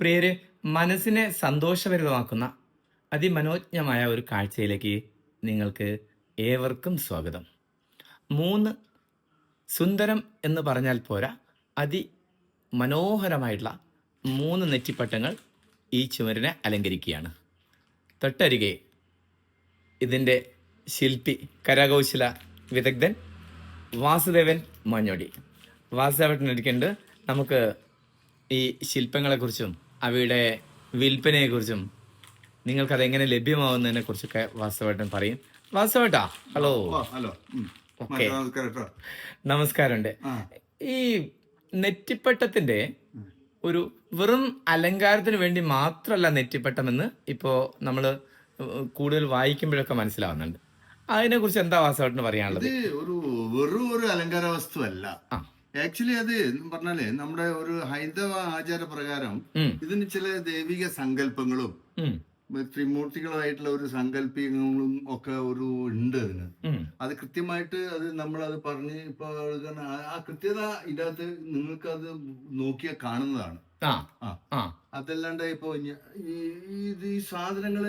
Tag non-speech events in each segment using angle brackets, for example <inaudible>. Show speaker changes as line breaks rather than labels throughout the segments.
പ്രിയരെ മനസ്സിനെ സന്തോഷഭരിതമാക്കുന്ന അതിമനോജ്ഞമായ ഒരു കാഴ്ചയിലേക്ക് നിങ്ങൾക്ക് ഏവർക്കും സ്വാഗതം. മൂന്ന് സുന്ദരം എന്ന് പറഞ്ഞാൽ പോരാ അതി മനോഹരമായിട്ടുള്ള മൂന്ന് നെറ്റിപ്പട്ടങ്ങൾ ഈ ചുമരിനെ അലങ്കരിക്കുകയാണ്. തൊട്ടരികെ ഇതിന്റെ ശില്പി കരകൗശല വിദഗ്ധൻ വാസുദേവൻ മഞ്ഞോടി. വാസുദേവൻ ഇരിക്കുന്നുണ്ട് നമുക്ക് ഈ ശില്പങ്ങളെക്കുറിച്ചും അവയുടെ വിൽപ്പനയെക്കുറിച്ചും നിങ്ങൾക്കത് എങ്ങനെ ലഭ്യമാവുന്നതിനെ കുറിച്ചൊക്കെ വാസുദേവൻ പറയും വാസുദേവേട്ടാ ഹലോ.
ഹലോ.
ഓക്കേ. നമസ്കാരമുണ്ട്. ഈ നെറ്റിപ്പട്ടത്തിന്റെ ഒരു വെറും അലങ്കാരത്തിന് വേണ്ടി മാത്രമല്ല നെറ്റിപ്പട്ടമെന്ന് ഇപ്പോ നമ്മൾ കൂടുതൽ വായിക്കുമ്പോഴൊക്കെ മനസ്സിലാവുന്നുണ്ട്. അതിനെ കുറിച്ച് എന്താ വാസവട്ടിന് പറയാനുള്ളത്?
ഒരു വെറും ഒരു അലങ്കാര വസ്തുവല്ല. ആക്ച്വലി അത് പറഞ്ഞാൽ നമ്മുടെ ഒരു ഹൈന്ദവ ആചാര പ്രകാരം ഇതിന് ചില ദൈവിക സങ്കല്പങ്ങളും ത്രിമൂർത്തികളായിട്ടുള്ള ഒരു സങ്കല്പങ്ങളും ഒക്കെ ഒരു ഉണ്ട് അതിന്. അത് കൃത്യമായിട്ട് അത് നമ്മൾ അത് പറഞ്ഞ് ഇപ്പൊ ആ- കൃത്യത ഇതിനകത്ത് നിങ്ങൾക്ക് അത് നോക്കിയാൽ കാണുന്നതാണ് അതല്ലാണ്ട് ഇപ്പൊ ഇത് ഈ സാധനങ്ങൾ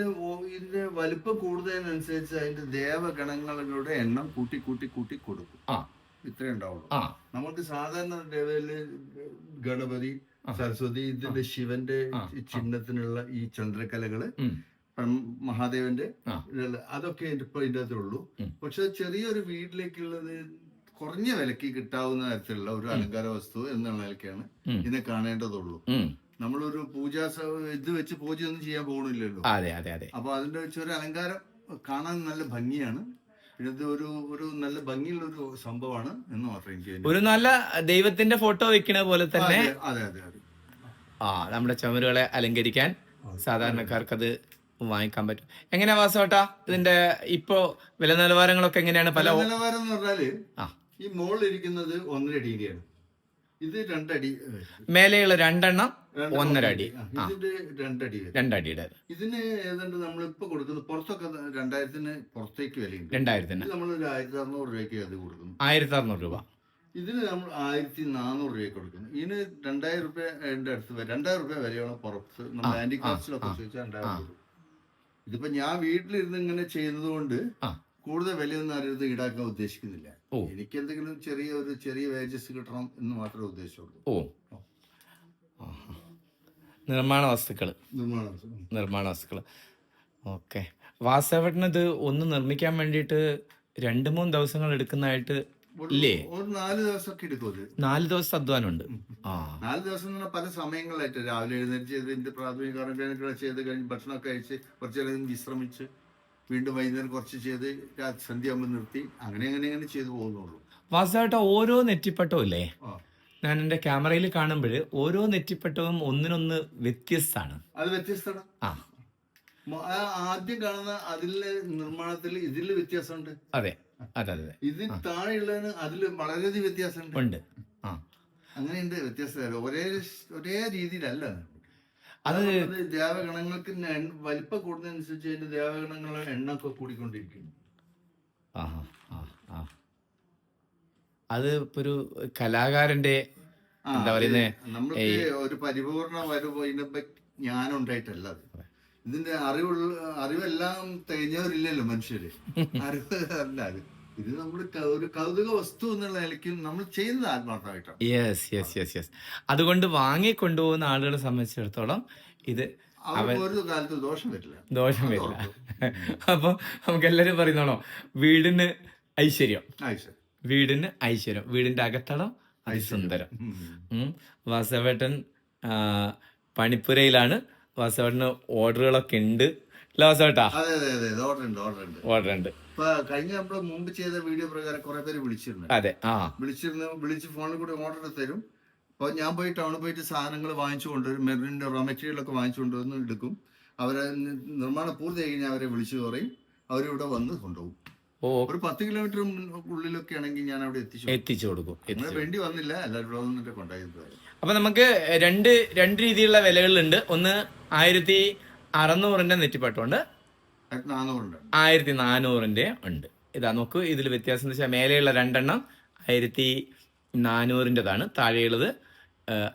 ഇതിന്റെ വലിപ്പം കൂടുന്നതിനനുസരിച്ച് അതിന്റെ ദേവഗണങ്ങളുടെ എണ്ണം കൂട്ടി കൂട്ടി കൂട്ടി കൊടുക്കും. ഇത്രേ ഉണ്ടാവുള്ളൂ.
ആ.
നമുക്ക് സാധാരണ ലെവലിൽ ഗണപതി സരസ്വതി ഇതിന്റെ ശിവന്റെ ചിഹ്നത്തിനുള്ള ഈ ചന്ദ്രകലകൾ മഹാദേവന്റെ അതൊക്കെ ഇപ്പൊ ഇതിന്റെ അകത്തുള്ളൂ. പക്ഷെ ചെറിയൊരു വീട്ടിലേക്കുള്ളത് കുറഞ്ഞ വിലക്ക് കിട്ടാവുന്ന തരത്തിലുള്ള ഒരു അലങ്കാര വസ്തു എന്നുള്ള നിലയ്ക്കാണ് ഇതിനെ കാണേണ്ടതുള്ളൂ. നമ്മളൊരു പൂജാ ഇത് വെച്ച് പൂജയൊന്നും ചെയ്യാൻ പോകണില്ലല്ലോ അപ്പൊ അതിന്റെ വെച്ചൊരു ഒരു അലങ്കാരം കാണാൻ നല്ല ഭംഗിയാണ്. പിന്നെ ഇത് ഒരു ഒരു നല്ല ഭംഗിയുള്ള ഒരു സംഭവമാണ് എന്ന് മാത്രം എനിക്ക്
ഒരു നല്ല ദൈവത്തിന്റെ ഫോട്ടോ വെക്കണ പോലെ തന്നെ
അതെ അതെ അതെ.
ആ നമ്മുടെ ചുമരുകളെ അലങ്കരിക്കാൻ സാധാരണക്കാർക്ക് അത് വാങ്ങിക്കാൻ പറ്റും. എങ്ങനെയാ വാസോട്ടാ ഇതിന്റെ ഇപ്പോ വില നിലവാരങ്ങളൊക്കെ എങ്ങനെയാണ്? പല
നിലവാരം എന്ന്
പറഞ്ഞാൽ
ഈ മോളിൽ ഇരിക്കുന്നത് ഒന്നര അടിയുടെയാണ് ഇത് രണ്ടടി ഏഹ്,
മേലെയുള്ള രണ്ടെണ്ണം
രണ്ട്
ഒന്നര അടി
ഇതിന്റെ രണ്ടടി
രണ്ടടിയുടെ.
ഇതിന് ഏതാണ്ട് നമ്മളിപ്പോ കൊടുക്കുന്നത് പുറത്തൊക്കെ രണ്ടായിരത്തിന് പുറത്തേക്ക് വിലയുണ്ട്.
രണ്ടായിരത്തിന്.
ഇത് നമ്മൾ ഒരു ആയിരത്തി അറുന്നൂറ് രൂപയ്ക്ക് അത് കൊടുക്കുന്നു.
ആയിരത്തി അറുന്നൂറ് രൂപ.
ഇതിന് നമ്മൾ ആയിരത്തി നാനൂറ് രൂപ കൊടുക്കുന്നു. ഇതിന് രണ്ടായിരം രൂപയുടെ അടുത്ത് രണ്ടായിരം രൂപ വരെയാണ് പുറത്ത് നമ്മൾ ചോദിച്ചാൽ രണ്ടായിരം രൂപ ഇതിപ്പോ ഞാൻ വീട്ടിലിരുന്ന് ഇങ്ങനെ ചെയ്യുന്നത് കൊണ്ട് കൂടുതൽ വിലയൊന്നും ആരും ഈടാക്കാൻ ഉദ്ദേശിക്കുന്നില്ല. എനിക്ക് എന്തെങ്കിലും ചെറിയ ഒരു ചെറിയ വേജസ് കിട്ടണം എന്ന് മാത്രമേ ഉദ്ദേശമുള്ളൂ
ഓ. നിർമ്മാണ വസ്തുക്കൾ
നിർമ്മാണം
വസ്തുക്കൾ ഓക്കെ. വാസവട്ടിന് ഇത് ഒന്ന് നിർമ്മിക്കാൻ വേണ്ടിയിട്ട് രണ്ട് മൂന്ന് ദിവസങ്ങൾ എടുക്കുന്നതായിട്ട് ഇല്ലേ?
ഒരു നാല് ദിവസമൊക്കെ എടുക്കും അത്.
നാല് ദിവസം അധ്വാനമുണ്ട്. ആ.
നാല് ദിവസം എന്ന് പറഞ്ഞാൽ പല സമയങ്ങളായിട്ട്. രാവിലെ എഴുന്നേറ്റ് ചെയ്ത് ഇതിന്റെ പ്രാഥമിക കർമ്മങ്ങൾ ചെയ്ത് കഴിഞ്ഞ് ഭക്ഷണമൊക്കെ കഴിച്ച് കുറച്ചു നേരം വിശ്രമിച്ച് വീണ്ടും വൈകുന്നേരം കുറച്ച് ചെയ്ത് രാത്രി സന്ധ്യയാകുമ്പോൾ നിർത്തി. അങ്ങനെ അങ്ങനെ അങ്ങനെ ചെയ്തു പോകുന്നുള്ളൂ.
വാസവട്ട ഓരോ നെറ്റിപ്പട്ടവും ഇല്ലേ? ഞാൻ എന്റെ ക്യാമറയിൽ കാണുമ്പോൾ ഓരോ നെറ്റിപ്പട്ടവും ഒന്നിനൊന്ന് വ്യത്യസ്തമാണ്.
അത് വ്യത്യസ്തമാണ്?
ആ.
ആദ്യം കാണുന്ന അതിലെ നിർമ്മാണത്തിൽ ഇതിൽ വ്യത്യാസമുണ്ട്?
അതെ അതെ അതെ അതെ.
ഇതിൽ താഴെയുള്ളതിന് അതിൽ വളരെയധികം വ്യത്യാസമുണ്ട്.
ഉണ്ട്. ആ.
അങ്ങനെയുണ്ട് വ്യത്യാസം ഒരേ ഒരേ രീതിയിലല്ല.
അത്
ദേവഗണങ്ങൾക്ക് വലിപ്പം കൂടുന്നതനുസരിച്ച് അതിന്റെ ദേവഗണങ്ങളുടെ എണ്ണമൊക്കെ കൂടിക്കൊണ്ടിരിക്കുന്നു.
ആ ആ ആ അത് ഇപ്പൊ ഒരു കലാകാരന്റെ എന്താ പറയുന്നത്
നമ്മൾക്ക് ഒരു പരിപൂർണ വരവ് ഇതിനെ ജ്ഞാനം ഉണ്ടായിട്ടല്ല അത്. ഇതിന്റെ അറിവുള്ള അറിവെല്ലാം തികഞ്ഞവരില്ലല്ലോ മനുഷ്യര്. അറിവ് അല്ല അത്. ഇത് നമ്മൾ ഒരു കൗതുക വസ്തു എന്നുള്ള നിലയ്ക്ക് നമ്മൾ ചെയ്യുന്നത് ആത്മാർത്ഥമായിട്ടാണ്.
യെസ് യെസ് യെസ് യെസ് അതുകൊണ്ട് വാങ്ങിക്കൊണ്ടുപോകുന്ന ആളുകളെ സംബന്ധിച്ചിടത്തോളം ഇത്
ഒരു കാലത്ത് ദോഷം വരില്ല.
ദോഷം വരില്ല. <laughs> അപ്പോൾ നമുക്ക് എല്ലാവരും പറയുന്നോളോ വീടിന് ഐശ്വര്യം. വീടിന് ഐശ്വര്യം. വീടിന്റെ അകത്തളം അതിസുന്ദരം. വാസവേട്ടൻ പണിപ്പുരയിലാണ്. വാസവേട്ടന് ഓർഡറുകളൊക്കെ ഉണ്ട്. ഇല്ല വാസവേട്ടാ
അതെ അതെ അതെ. ഓർഡർ ഉണ്ട് ഓർഡർ ഉണ്ട്
ഓർഡർ ഉണ്ട്
ഇപ്പൊ കഴിഞ്ഞ നമ്മൾ മുമ്പ് ചെയ്ത വീഡിയോ പ്രകാരം കുറെ പേര് വിളിച്ചിരുന്നു.
അതെ ആ.
വിളിച്ചിരുന്നു വിളിച്ച് ഫോണിൽ കൂടി ഓർഡർ തരും. അപ്പൊ ഞാൻ പോയി ടൗണിൽ പോയിട്ട് സാധനങ്ങൾ വാങ്ങിച്ചു കൊണ്ടുവരും. മെറിന്റെ റോ മെറ്റീരിയൽ ഒക്കെ വാങ്ങിച്ചു കൊണ്ടുവന്ന് എടുക്കും. അവരെ നിർമ്മാണം പൂർത്തിയായി കഴിഞ്ഞാൽ അവരെ വിളിച്ചു പറയും. അവരിവിടെ വന്ന് കൊണ്ടുപോകും. ഒരു പത്ത് കിലോമീറ്റർ ഉള്ളിലൊക്കെ ആണെങ്കിൽ ഞാൻ അവിടെ എത്തിച്ചു.
എത്തിച്ചു കൊടുക്കും
വേണ്ടി വന്നില്ല. എല്ലാവരും
അപ്പൊ നമുക്ക് രണ്ട് രണ്ട് രീതിയിലുള്ള വിലകളുണ്ട് ഒന്ന് ആയിരത്തി അറുന്നൂറിന്റെ
നെറ്റിപ്പട്ടുണ്ട്
ആയിരത്തി നാനൂറിന്റെ. ഉണ്ട്. ഇതാ നോക്കൂ ഇതിൽ വ്യത്യാസം എന്ന് വെച്ചാൽ മേലെയുള്ള രണ്ടെണ്ണം ആയിരത്തി നാനൂറിന്റെതാണ് താഴെയുള്ളത്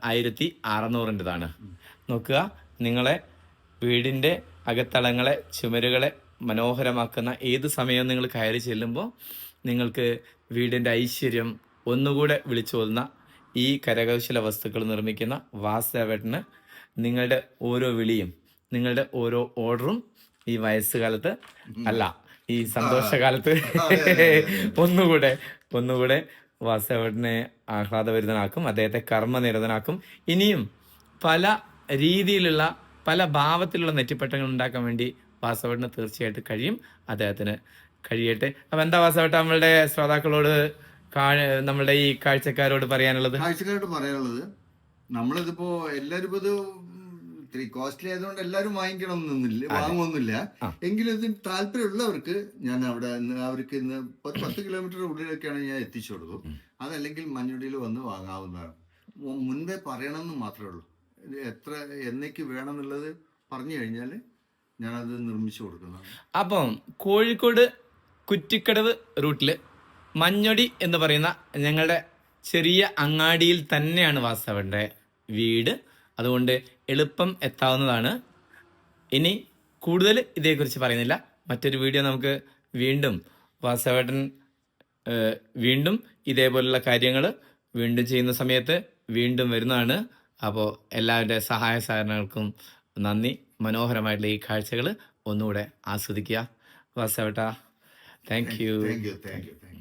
ആയിരത്തി അറുന്നൂറിന്റെതാണ് നോക്കുക നിങ്ങളെ വീടിന്റെ അകത്തളങ്ങളെ ചുമരുകളെ മനോഹരമാക്കുന്ന ഏത് സമയവും നിങ്ങൾ കയറി ചെല്ലുമ്പോൾ നിങ്ങൾക്ക് വീടിന്റെ ഐശ്വര്യം ഒന്നുകൂടെ വിളിച്ചോതുന്ന ഈ കരകൗശല വസ്തുക്കൾ നിർമ്മിക്കുന്ന വാസുദേവേട്ടന് നിങ്ങളുടെ ഓരോ വിളിയും നിങ്ങളുടെ ഓരോ ഓർഡറും ഈ വയസ്സുകാലത്ത് അല്ല ഈ സന്തോഷകാലത്ത് ഒന്നുകൂടെ ഒന്നുകൂടെ വാസവട്ടിനെ ആഹ്ലാദഭരിതനാക്കും അദ്ദേഹത്തെ കർമ്മനിരതനാക്കും. ഇനിയും പല രീതിയിലുള്ള പല ഭാവത്തിലുള്ള നെറ്റിപ്പട്ടങ്ങൾ ഉണ്ടാക്കാൻ വേണ്ടി വാസവട്ടിന് തീർച്ചയായിട്ടും കഴിയും. അദ്ദേഹത്തിന് കഴിയട്ടെ. അപ്പൊ എന്താ വാസവട്ട നമ്മളുടെ ശ്രോതാക്കളോട് നമ്മളുടെ ഈ കാഴ്ചക്കാരോട് പറയാനുള്ളത്?
കാഴ്ചക്കാരോട് പറയാനുള്ളത് നമ്മളിതിപ്പോ ഇപ്പൊ ഇത് ഇത്തിരി കോസ്റ്റ്ലി ആയതുകൊണ്ട് എല്ലാവരും വാങ്ങിക്കണം എന്നൊന്നുമില്ല വാങ്ങുമൊന്നുമില്ല എങ്കിലും ഇതിന് താല്പര്യമുള്ളവർക്ക് ഞാൻ അവിടെ അവർക്ക് ഇന്ന് ഒരു പത്ത് കിലോമീറ്റർ ഉള്ളിലൊക്കെയാണ് ഞാൻ എത്തിച്ചു കൊടുത്തു അതല്ലെങ്കിൽ മഞ്ഞുടിയിൽ വന്ന് വാങ്ങാവുന്നതാണ്. മുൻപേ പറയണമെന്ന് മാത്രമേ ഉള്ളൂ. എത്ര എന്നേക്ക് വേണമെന്നുള്ളത് പറഞ്ഞു കഴിഞ്ഞാൽ ഞാനത് നിർമ്മിച്ചു കൊടുക്കുന്നതാണ്.
അപ്പം കോഴിക്കോട് കുറ്റിക്കടവ് റൂട്ടിൽ മഞ്ഞൊടി എന്ന് പറയുന്ന ഞങ്ങളുടെ ചെറിയ അങ്ങാടിയിൽ തന്നെയാണ് വാസവന്റെ വീട്. അതുകൊണ്ട് എളുപ്പം എത്താവുന്നതാണ്. ഇനി കൂടുതൽ ഇതേക്കുറിച്ച് പറയുന്നില്ല. മറ്റൊരു വീഡിയോ നമുക്ക് വീണ്ടും വാസവേട്ടൻ വീണ്ടും ഇതേപോലുള്ള കാര്യങ്ങൾ വീണ്ടും ചെയ്യുന്ന സമയത്ത് വീണ്ടും വരുന്നതാണ്. അപ്പോൾ എല്ലാവരുടെ സഹായ സഹകരണങ്ങൾക്കും നന്ദി. മനോഹരമായിട്ടുള്ള ഈ കാഴ്ചകൾ ഒന്നുകൂടെ ആസ്വദിക്കുക. വാസവേട്ട
thank you thank you thank you